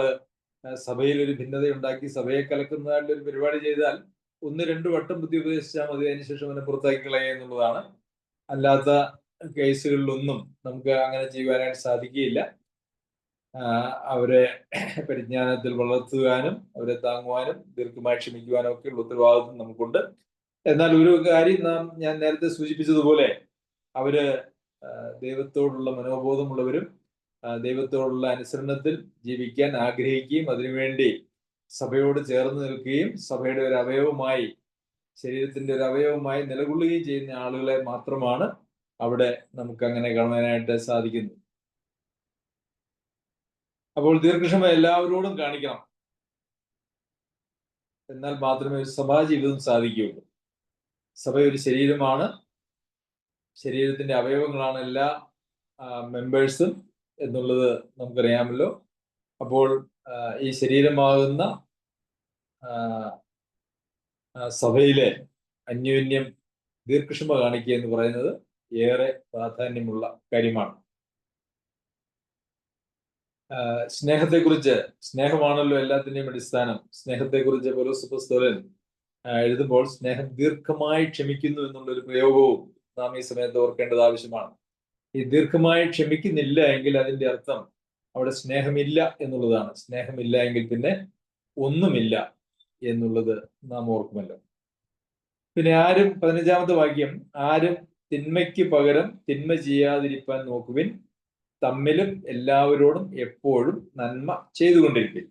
സഭയിൽ ഒരു ഭിന്നത ഉണ്ടാക്കി സഭയെ കലക്കുന്നതായിട്ട് ഒരു പരിപാടി ചെയ്താൽ ഒന്ന് രണ്ട് വട്ടം ബുദ്ധി ഉപദേശിച്ചാൽ മതി അതിനുശേഷം അവനെ പുറത്താക്കി കളയുക എന്നുള്ളതാണ്. അല്ലാത്ത കേസുകളിലൊന്നും നമുക്ക് അങ്ങനെ ചെയ്യുവാനായിട്ട് സാധിക്കുകയില്ല. അവരെ പരിജ്ഞാനത്തിൽ വളർത്തുവാനും അവരെ താങ്ങുവാനും ദീർഘമായി ക്ഷമിക്കുവാനും ഒക്കെ ഉള്ള ഉത്തരവാദിത്വം നമുക്കുണ്ട്. എന്നാൽ ഒരു കാര്യം നാം ഞാൻ നേരത്തെ സൂചിപ്പിച്ചതുപോലെ അവർ ദൈവത്തോടുള്ള മനോബോധമുള്ളവരും ദൈവത്തോടുള്ള അനുസരണത്തിൽ ജീവിക്കാൻ ആഗ്രഹിക്കുകയും അതിനുവേണ്ടി സഭയോട് ചേർന്ന് നിൽക്കുകയും സഭയുടെ ഒരു അവയവമായി ശരീരത്തിന്റെ ഒരു അവയവമായി നിലകൊള്ളുകയും ചെയ്യുന്ന ആളുകളെ മാത്രമാണ് അവിടെ നമുക്ക് അങ്ങനെ കാണാനായിട്ട് സാധിക്കുന്നത് അപ്പോൾ ദീർഘക്ഷമ എല്ലാവരോടും കാണിക്കണം. എന്നാൽ മാത്രമേ ഒരു സഭാജീവിതം സാധിക്കുകയുള്ളൂ. സഭ ഒരു ശരീരമാണ്. ശരീരത്തിന്റെ അവയവങ്ങളാണ് എല്ലാ മെമ്പേഴ്സും എന്നുള്ളത് നമുക്കറിയാമല്ലോ. അപ്പോൾ ഈ ശരീരമാകുന്ന സഭയിലെ അന്യോന്യം ദീർഘക്ഷമ കാണിക്കുക എന്ന് പറയുന്നത് ഏറെ പ്രാധാന്യമുള്ള കാര്യമാണ്. സ്നേഹത്തെക്കുറിച്ച് സ്നേഹമാണല്ലോ എല്ലാത്തിന്റെയും അടിസ്ഥാനം. സ്നേഹത്തെക്കുറിച്ച് പോലീസ് പുസ്തകൻ എഴുതുമ്പോൾ സ്നേഹം ദീർഘമായി ക്ഷമിക്കുന്നു എന്നുള്ള ഒരു പ്രയോഗവും നാം ഈ സമയത്ത് ഓർക്കേണ്ടത് ആവശ്യമാണ്. ഈ ദീർഘമായി ക്ഷമിക്കുന്നില്ല എങ്കിൽ അതിന്റെ അർത്ഥം അവിടെ സ്നേഹമില്ല എന്നുള്ളതാണ്. സ്നേഹമില്ല എങ്കിൽ പിന്നെ ഒന്നുമില്ല എന്നുള്ളത് നാം ഓർക്കുമല്ലോ. പിന്നെ ആരും പതിനഞ്ചാമത്തെ വാക്യം ആരും തിന്മയ്ക്ക് പകരം തിന്മ ചെയ്യാതിരിക്കാൻ നോക്കുവിൻ. തമ്മിലും എല്ലാവരോടും എപ്പോഴും നന്മ ചെയ്തുകൊണ്ടിരിക്കും.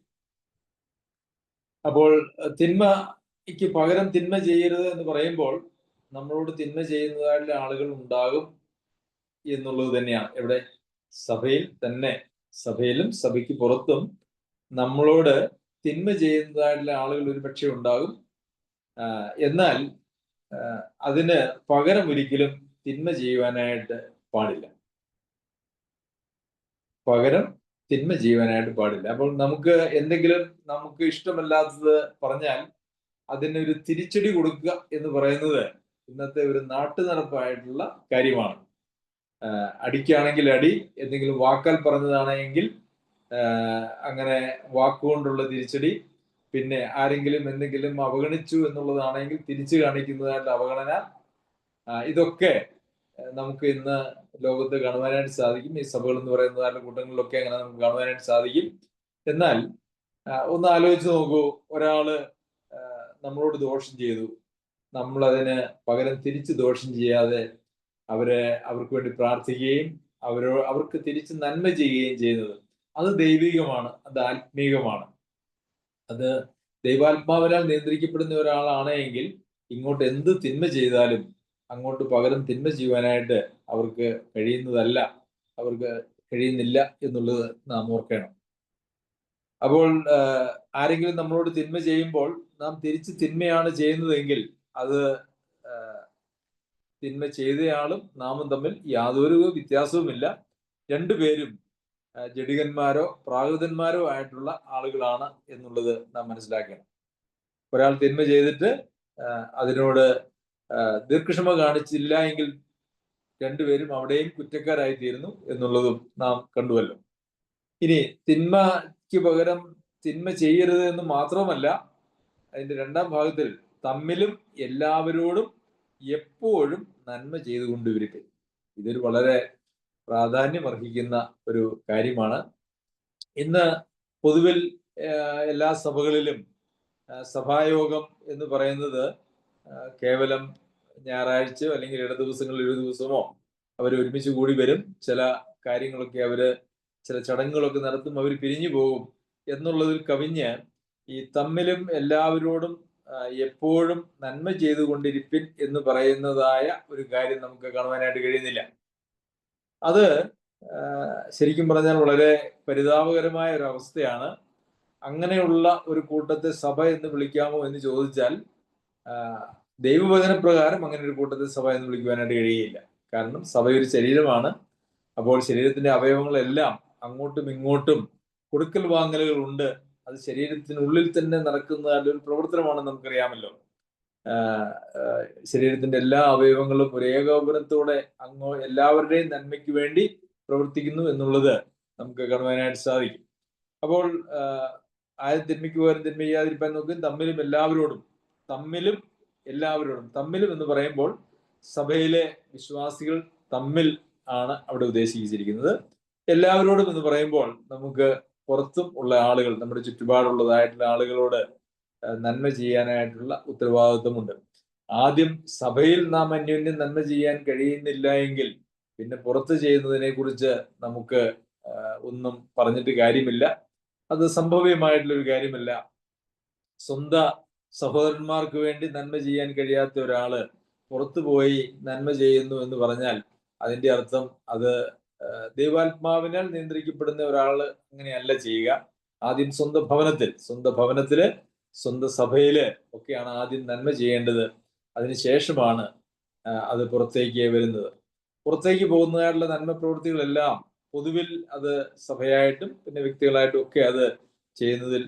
അപ്പോൾ തിന്മയ്ക്ക് പകരം തിന്മ ചെയ്യരുത് എന്ന് പറയുമ്പോൾ നമ്മളോട് തിന്മ ചെയ്യുന്നതായിട്ടുള്ള ആളുകൾ ഉണ്ടാകും എന്നുള്ളത് തന്നെയാണ്. എവിടെ? സഭയിൽ തന്നെ. സഭയിലും സഭയ്ക്ക് പുറത്തും നമ്മളോട് തിന്മ ചെയ്യുന്നതായിട്ടുള്ള ആളുകൾ ഒരുപക്ഷെ ഉണ്ടാകും. എന്നാൽ അതിന് പകരം ഒരിക്കലും തിന്മ ചെയ്യുവാനായിട്ട് പാടില്ല. പകരം തിന്മ ചെയ്യുവാനായിട്ട് പാടില്ല. അപ്പോൾ നമുക്ക് എന്തെങ്കിലും നമുക്ക് ഇഷ്ടമല്ലാത്തത് പറഞ്ഞാൽ അതിനൊരു തിരിച്ചടി കൊടുക്കുക എന്ന് പറയുന്നത് ഇന്നത്തെ ഒരു നാട്ടു നടപ്പായിട്ടുള്ള കാര്യമാണ്. അടിക്കാണെങ്കിൽ അടി എന്തെങ്കിലും വാക്കാൽ പറഞ്ഞതാണെങ്കിൽ അങ്ങനെ വാക്കുകൊണ്ടുള്ള തിരിച്ചടി പിന്നെ ആരെങ്കിലും എന്തെങ്കിലും അവഗണിച്ചു എന്നുള്ളതാണെങ്കിൽ തിരിച്ചു കാണിക്കുന്നതായിട്ട് അവഗണന ഇതൊക്കെ നമുക്ക് ഇന്ന് ലോകത്ത് കാണുവാനായിട്ട് സാധിക്കും. ഈ സഭകൾ എന്ന് പറയുന്ന കൂട്ടങ്ങളിലൊക്കെ അങ്ങനെ നമുക്ക് കാണുവാനായിട്ട് സാധിക്കും. എന്നാൽ ഒന്ന് ആലോചിച്ച് നോക്കൂ. ഒരാൾ നമ്മളോട് ദോഷം ചെയ്തു. നമ്മൾ അതിന് പകരം തിരിച്ച് ദോഷം ചെയ്യാതെ അവരെ അവർക്ക് വേണ്ടി പ്രാർത്ഥിക്കുകയും അവരോ അവർക്ക് തിരിച്ച് നന്മ ചെയ്യുകയും ചെയ്യുന്നത് അത് ദൈവികമാണ് അത് ആത്മീകമാണ്. അത് ദൈവാത്മാവിനാൽ നിയന്ത്രിക്കപ്പെടുന്ന ഒരാളാണ് എങ്കിൽ ഇങ്ങോട്ട് എന്ത് തിന്മ ചെയ്താലും അങ്ങോട്ട് പകരം തിന്മ ചെയ്യുവാനായിട്ട് അവർക്ക് കഴിയുന്നതല്ല അവർക്ക് കഴിയുന്നില്ല എന്നുള്ളത് നാം ഓർക്കണം. അപ്പോൾ ആരെങ്കിലും നമ്മളോട് തിന്മ ചെയ്യുമ്പോൾ നാം തിരിച്ച് തിന്മയാണ് ചെയ്യുന്നതെങ്കിൽ അത് തിന്മ ചെയ്തയാളും നാമും തമ്മിൽ യാതൊരു വ്യത്യാസവുമില്ല. രണ്ടുപേരും ജഡികന്മാരോ പ്രാകൃതന്മാരോ ആയിട്ടുള്ള ആളുകളാണ് എന്നുള്ളത് നാം മനസ്സിലാക്കണം. ഒരാൾ തിന്മ ചെയ്തിട്ട് അതിനോട് ദീർഘക്ഷമ കാണിച്ചില്ല എങ്കിൽ രണ്ടുപേരും അവിടെയും കുറ്റക്കാരായി തീരുന്നു എന്നുള്ളതും നാം കണ്ടുവല്ലോ. ഇനി തിന്മയ്ക്ക് പകരം തിന്മ ചെയ്യരുത് എന്ന് മാത്രമല്ല അതിന്റെ രണ്ടാം ഭാഗത്തിൽ തമ്മിലും എല്ലാവരോടും എപ്പോഴും നന്മ ചെയ്തുകൊണ്ടിരിക്കും ഇതൊരു വളരെ പ്രാധാന്യം അർഹിക്കുന്ന ഒരു കാര്യമാണ്. ഇന്ന് പൊതുവിൽ എല്ലാ സഭകളിലും സഭായോഗം എന്ന് പറയുന്നത് കേവലം ഞായറാഴ്ചയോ അല്ലെങ്കിൽ ഇട ദിവസങ്ങളിൽ ഒരു ദിവസമോ അവർ ഒരുമിച്ച് കൂടി വരും. ചില കാര്യങ്ങളൊക്കെ അവർ ചില ചടങ്ങുകളൊക്കെ നടത്തും അവർ പിരിഞ്ഞു പോകും എന്നുള്ളതിൽ കവിഞ്ഞ് ഈ തമ്മിലും എല്ലാവരോടും എപ്പോഴും നന്മ ചെയ്തുകൊണ്ടിരിപ്പിൻ എന്ന് പറയുന്നതായ ഒരു കാര്യം നമുക്ക് കാണുവാനായിട്ട് കഴിയുന്നില്ല. അത് ശരിക്കും പറഞ്ഞാൽ വളരെ പരിതാപകരമായ ഒരു അവസ്ഥയാണ്. അങ്ങനെയുള്ള ഒരു കൂട്ടത്തെ സഭ എന്ന് വിളിക്കാമോ എന്ന് ചോദിച്ചാൽ ആഹ്, ദൈവവചന പ്രകാരം അങ്ങനെ ഒരു കൂട്ടത്തെ സഭ എന്ന് വിളിക്കുവാനായിട്ട് കഴിയില്ല കാരണം സഭ ഒരു ശരീരമാണ്. അപ്പോൾ ശരീരത്തിന്റെ അവയവങ്ങളെല്ലാം അങ്ങോട്ടും ഇങ്ങോട്ടും കൊടുക്കൽ വാങ്ങലുകൾ ഉണ്ട്. അത് ശരീരത്തിനുള്ളിൽ തന്നെ നടക്കുന്ന ഒരു പ്രവർത്തനമാണ് നമുക്കറിയാമല്ലോ. ശരീരത്തിന്റെ എല്ലാ അവയവങ്ങളും ഒരു അങ്ങോ എല്ലാവരുടെയും നന്മയ്ക്ക് വേണ്ടി പ്രവർത്തിക്കുന്നു എന്നുള്ളത് നമുക്ക് കാണുവാനായിട്ട് സാധിക്കും. അപ്പോൾ ആരും തിന്മയ്ക്ക് പകരം തിന്മ ചെയ്യാതിരിക്കാൻ നോക്കും. തമ്മിലും എല്ലാവരോടും തമ്മിലും എല്ലാവരോടും തമ്മിലും എന്ന് പറയുമ്പോൾ സഭയിലെ വിശ്വാസികൾ തമ്മിൽ ആണ് അവിടെ ഉദ്ദേശിച്ചിരിക്കുന്നത്. എല്ലാവരോടും എന്ന് പറയുമ്പോൾ നമുക്ക് പുറത്തും ഉള്ള ആളുകൾ നമ്മുടെ ചുറ്റുപാടുള്ളതായിട്ടുള്ള ആളുകളോട് നന്മ ചെയ്യാനായിട്ടുള്ള ഉത്തരവാദിത്വമുണ്ട്. ആദ്യം സഭയിൽ നാം അന്യോന്യം നന്മ ചെയ്യാൻ കഴിയുന്നില്ല എങ്കിൽ പിന്നെ പുറത്ത് ചെയ്യുന്നതിനെ കുറിച്ച് നമുക്ക് ഒന്നും പറഞ്ഞിട്ട് കാര്യമില്ല. അത് സംഭവ്യമായിട്ടുള്ള ഒരു കാര്യമല്ല. സ്വന്തം സഹോദരന്മാർക്ക് വേണ്ടി നന്മ ചെയ്യാൻ കഴിയാത്ത ഒരാൾ പുറത്തു പോയി നന്മ ചെയ്യുന്നു എന്ന് പറഞ്ഞാൽ അതിന്റെ അർത്ഥം അത് ദൈവാത്മാവിനാൽ നിയന്ത്രിക്കപ്പെടുന്ന ഒരാൾ അങ്ങനെയല്ല ചെയ്യുക. ആദ്യം സ്വന്തം ഭവനത്തിൽ സ്വന്തം ഭവനത്തിൽ സ്വന്തം സഭയിൽ ഒക്കെയാണ് ആദ്യം നന്മ ചെയ്യേണ്ടത്. അതിനുശേഷമാണ് അത് പുറത്തേക്ക് വരുന്നത്. പുറത്തേക്ക് പോകുന്നതായിട്ടുള്ള നന്മ പ്രവൃത്തികളെല്ലാം പൊതുവിൽ അത് സഭയായിട്ടും പിന്നെ വ്യക്തികളായിട്ടും ഒക്കെ അത് ചെയ്യുന്നതിൽ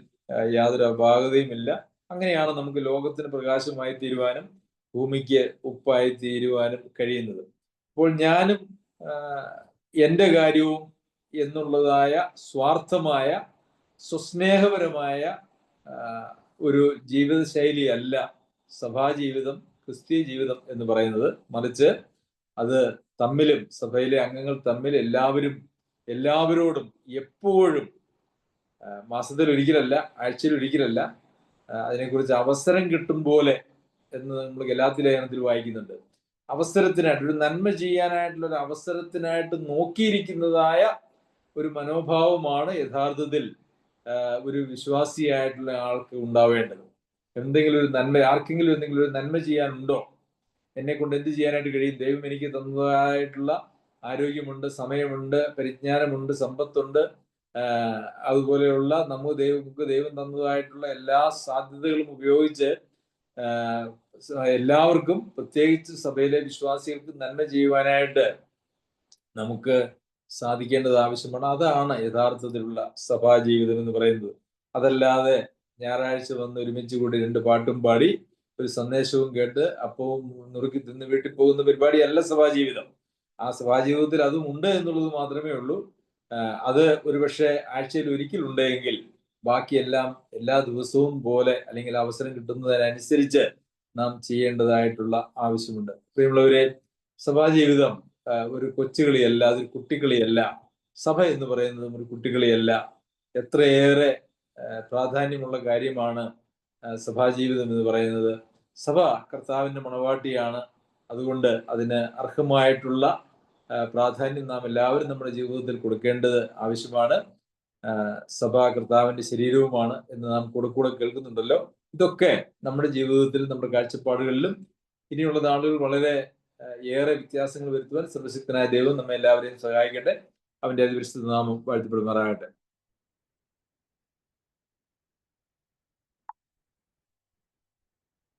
യാതൊരു അപാകതയുമില്ല. അങ്ങനെയാണ് നമുക്ക് ലോകത്തിന് പ്രകാശമായി തീരുവാനും ഭൂമിക്ക് ഉപ്പായി തീരുവാനും കഴിയുന്നത്. അപ്പോൾ ഞാനും എന്റെ കാര്യവും എന്നുള്ളതായ സ്വാർത്ഥമായ സ്വസ്നേഹപരമായ ഒരു ജീവിത ശൈലിയല്ല സഭാജീവിതം ക്രിസ്തീയ ജീവിതം എന്ന് പറയുന്നത്. മറിച്ച് അത് തമ്മിലും സഭയിലെ അംഗങ്ങൾ തമ്മിൽ എല്ലാവരും എല്ലാവരോടും എപ്പോഴും മാസത്തിൽ ഒരിക്കലല്ല ആഴ്ചയിൽ ഒരിക്കലല്ല അതിനെക്കുറിച്ച് അവസരം കിട്ടും പോലെ എന്ന് നമ്മൾ ഗലാത്തി ലേഖനത്തിൽ വായിക്കുന്നുണ്ട്. അവസരത്തിനായിട്ട് ഒരു നന്മ ചെയ്യാനായിട്ടുള്ള ഒരു അവസരത്തിനായിട്ട് നോക്കിയിരിക്കുന്നതായ ഒരു മനോഭാവമാണ് യഥാർത്ഥത്തിൽ ഒരു വിശ്വാസിയായിട്ടുള്ള ആൾക്ക് ഉണ്ടാവേണ്ടത്. എന്തെങ്കിലും ഒരു നന്മ ആർക്കെങ്കിലും എന്തെങ്കിലും ഒരു നന്മ ചെയ്യാനുണ്ടോ? എന്നെ കൊണ്ട് എന്ത് ചെയ്യാനായിട്ട് കഴിയും? ദൈവം എനിക്ക് തന്നതായിട്ടുള്ള ആരോഗ്യമുണ്ട് സമയമുണ്ട് പരിജ്ഞാനമുണ്ട് സമ്പത്തുണ്ട്. അതുപോലെയുള്ള നമുക്ക് ദൈവം നമുക്ക് ദൈവം തന്നതായിട്ടുള്ള എല്ലാ സാധ്യതകളും ഉപയോഗിച്ച് എല്ലാവർക്കും പ്രത്യേകിച്ച് സഭയിലെ വിശ്വാസികൾക്ക് നന്മ ചെയ്യുവാനായിട്ട് നമുക്ക് സാധിക്കേണ്ടത് ആവശ്യമാണ്. അതാണ് യഥാർത്ഥത്തിലുള്ള സഭാ ജീവിതം എന്ന് പറയുന്നത്. അതല്ലാതെ ഞായറാഴ്ച വന്ന് ഒരുമിച്ച് കൂടി രണ്ട് പാട്ടും പാടി ഒരു സന്ദേശവും കേട്ട് അപ്പവും നുറുക്കി തിന്ന് വീട്ടിൽ പോകുന്ന പരിപാടിയല്ല സഭാജീവിതം ആ സഭാജീവിതത്തിൽ അതും ഉണ്ട് എന്നുള്ളത് മാത്രമേ ഉള്ളൂ. അത് ഒരുപക്ഷെ ആഴ്ചയിൽ ഒരിക്കലുണ്ടെങ്കിൽ ബാക്കിയെല്ലാം എല്ലാ ദിവസവും പോലെ അല്ലെങ്കിൽ അവസരം കിട്ടുന്നതിനനുസരിച്ച് നാം ചെയ്യേണ്ടതായിട്ടുള്ള ആവശ്യമുണ്ട്. പ്രിയമുള്ളവരെ സഭാജീവിതം ജീവിതം ഒരു കൊച്ചുകളിയല്ല അതൊരു കുട്ടികളിയല്ല സഭ എന്ന് പറയുന്നതും ഒരു കുട്ടികളിയല്ല എത്രയേറെ പ്രാധാന്യമുള്ള കാര്യമാണ് സഭാ സഭാജീവിതം എന്ന് പറയുന്നത്. സഭ കർത്താവിന്റെ മണവാട്ടിയാണ്. അതുകൊണ്ട് അതിന് അർഹമായിട്ടുള്ള പ്രാധാന്യം നാം എല്ലാവരും നമ്മുടെ ജീവിതത്തിൽ കൊടുക്കേണ്ടത് ആവശ്യമാണ്. സഭാ കർത്താവിന്റെ ശരീരവുമാണ് എന്ന് നാം കൂടെ കൂടെ കേൾക്കുന്നുണ്ടല്ലോ. ഇതൊക്കെ നമ്മുടെ ജീവിതത്തിൽ നമ്മുടെ കാഴ്ചപ്പാടുകളിലും ഇനിയുള്ള നാളുകൾ വളരെ ഏറെ വ്യത്യാസങ്ങൾ വരുത്തുവാൻ സർവശക്തനായ ദൈവം നമ്മെ എല്ലാവരെയും സഹായിക്കട്ടെ. അവന്റെ അതിപരിശുദ്ധ നാമം വാഴ്ത്തപ്പെടുമാറാകട്ടെ.